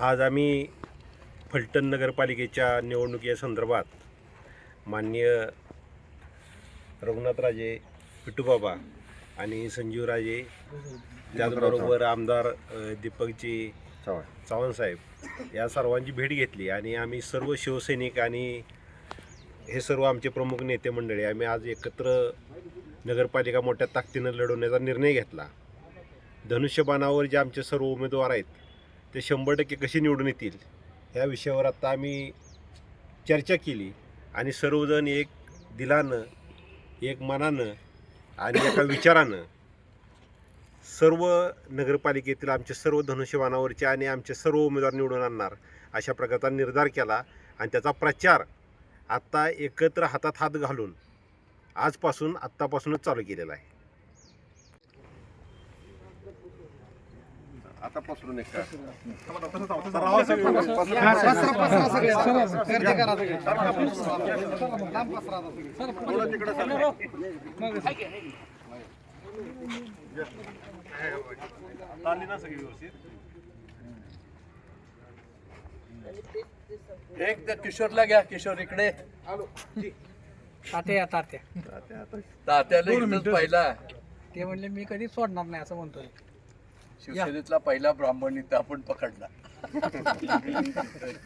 आज आम्ही फलटण नगरपालिकेच्या निवडणुकीच्या संदर्भात माननीय रघुनाथराजे पिटूबाबा आणि संजीवराजे त्याचबरोबर आमदार दीपकजी चव्हाण साहेब या सर्वांची भेट घेतली आणि आम्ही सर्व शिवसैनिक आणि हे सर्व आमचे प्रमुख नेते मंडळी आम्ही आज एकत्र नगरपालिका मोठ्या ताकदीनं लढवण्याचा निर्णय घेतला. धनुष्यबाणावर जे आमचे सर्व उमेदवार आहेत ते शंभर टक्के कसे निवडून येतील ह्या विषयावर आता आम्ही चर्चा केली आणि सर्वजण एक दिलानं एक मनानं आणि एका विचारानं सर्व नगरपालिकेतील आमचे सर्व धनुष्यबाणावरचे आणि आमचे सर्व उमेदवार निवडून आणणार अशा प्रकारचा निर्धार केला आणि त्याचा प्रचार आत्ता एकत्र हातात हात घालून आजपासून आत्तापासूनच चालू केलेला आहे. आता पसरून एक एक त्या किशोरला घ्या किशोर इकडे. तात्या तात्या. तात्याला पहिला. ते म्हणले मी कधी सोडणार नाही असं म्हणतोय. शिवसेनेतला पहिला ब्राह्मण इथं आपण पकडला.